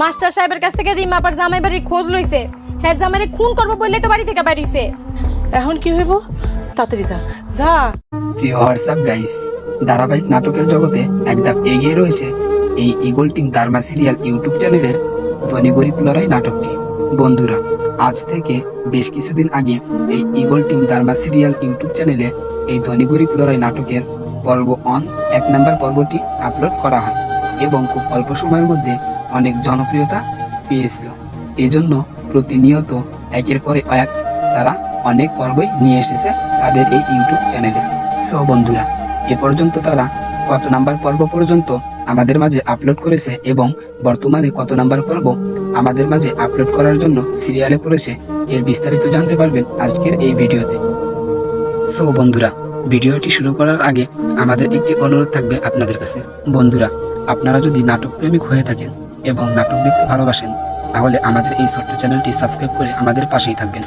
Master সাহেবের কাছ থেকে রিমা আপার জামাই বাড়ির খোঁজ লইছে। হ্যার জামাইরে খুন করব বললে তো বাড়ি থেকে বাড়িছে এখন কি হইব? তাড়াতাড়ি যা। যা। প্রিয় হোয়াটসঅ্যাপ গাইস ধারাবাহিক নাটকের জগতে এক ধাপ এগিয়ে রয়েছে এই eagle team drama serial YouTube চ্যানেলের ধনী গরিব লড়াই নাটকটি। বন্ধুরা আজ থেকে বেশ কিছুদিন আগে এই eagle team drama serial YouTube চ্যানেলে এই ধনী গরিব লড়াই নাটকের পর্ব অন এক নম্বর পর্বটি আপলোড করা হয় এবং খুব অল্প সময়ের মধ্যে অনেক জনপ্রিয়তা পেয়েছিল। এজন্য প্রতিনিয়ত একের পরে এক তারা অনেক পর্বই নিয়ে এসেছে তাদের এই ইউটিউব চ্যানেলে। সো বন্ধুরা, এ পর্যন্ত তারা কত নাম্বার পর্ব পর্যন্ত আমাদের মাঝে আপলোড করেছে এবং বর্তমানে কত নাম্বার পর্ব আমাদের মাঝে আপলোড করার জন্য সিরিয়ালে পড়েছে, এর বিস্তারিত জানতে পারবেন আজকের এই ভিডিওতে। সো বন্ধুরা, ভিডিওটি শুরু করার আগে আমাদের একটি অনুরোধ থাকবে আপনাদের কাছে। বন্ধুরা, আপনারা যদি নাটক প্রেমিক হয়ে থাকেন এবং নাটক দেখতে ভালোবাসেন, তাহলে আমাদের এই ছোট্ট চ্যানেলটি সাবস্ক্রাইব করে আমাদের পাশেই থাকবেন।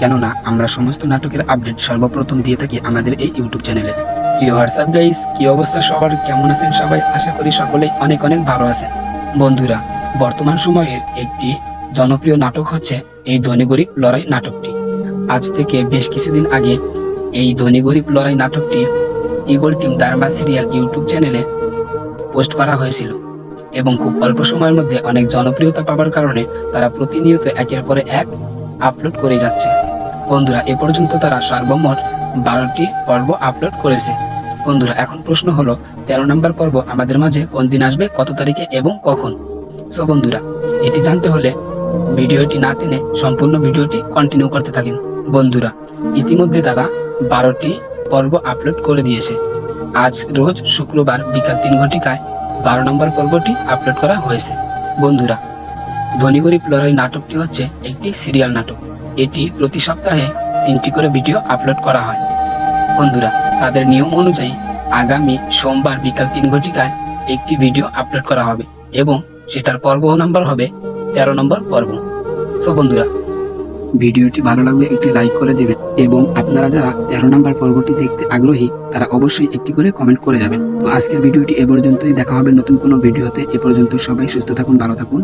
কেননা, আমরা সমস্ত নাটকের আপডেট সর্বপ্রথম দিয়ে থাকি আমাদের এই ইউটিউব চ্যানেলে প্রিয় হোয়াটসঅ্যাপ গাইস কি অবস্থা সবার? কেমন আছেন সবাই? আশা করি সকলেই অনেক অনেক ভালো আছেন। বন্ধুরা, বর্তমান সময়ের একটি জনপ্রিয় নাটক হচ্ছে এই ধনী গরিব লড়াই নাটকটি। আজ থেকে বেশ কিছুদিন আগে এই ধনী গরিব লড়াই নাটকটি eagle team drama serial YouTube চ্যানেলে পোস্ট করা হয়েছিল। এবং খুব অল্প সময়ের মধ্যে অনেক জনপ্রিয়তা পাওয়ার কারণে তারা প্রতিনিয়ত একের পরে এক আপলোড করে যাচ্ছে। বন্ধুরা, এ পর্যন্ত তারা সর্বমোট বারোটি পর্ব আপলোড করেছে। বন্ধুরা, এখন প্রশ্ন হলো, তেরো নম্বর পর্ব আমাদের মাঝে কোন দিন আসবে, কত তারিখে এবং কখন? সো বন্ধুরা, এটি জানতে হলে ভিডিওটি না টেনে সম্পূর্ণ ভিডিওটি কন্টিনিউ করতে থাকেন। বন্ধুরা, ইতিমধ্যে তারা বারোটি পর্ব আপলোড করে দিয়েছে। আজ রোজ শুক্রবার বিকাল তিন ঘটিকায় বারো নম্বর পর্বটি আপলোড করা হয়েছে। বন্ধুরা ধনী গরিব লড়াই নাটকটি হচ্ছে একটি সিরিয়াল নাটক। এটি প্রতি সপ্তাহে তিনটি করে ভিডিও আপলোড করা হয়। বন্ধুরা, তাদের নিয়ম অনুযায়ী আগামী সোমবার বিকাল তিন ঘটিকায় একটি ভিডিও আপলোড করা হবে এবং সেটার পর্ব নাম্বার হবে তেরো নম্বর পর্ব। সো বন্ধুরা ভিডিওটি ভালো লাগলে একটি লাইক করে দেবেন এবং আপনারা যারা তেরো নাম্বার পর্বটি দেখতে আগ্রহী, তারা অবশ্যই একটি করে কমেন্ট করে যাবেন। তো আজকের ভিডিওটি এ পর্যন্তই, দেখা হবে নতুন কোনো ভিডিওতে। এ পর্যন্ত সবাই সুস্থ থাকুন, ভালো থাকুন।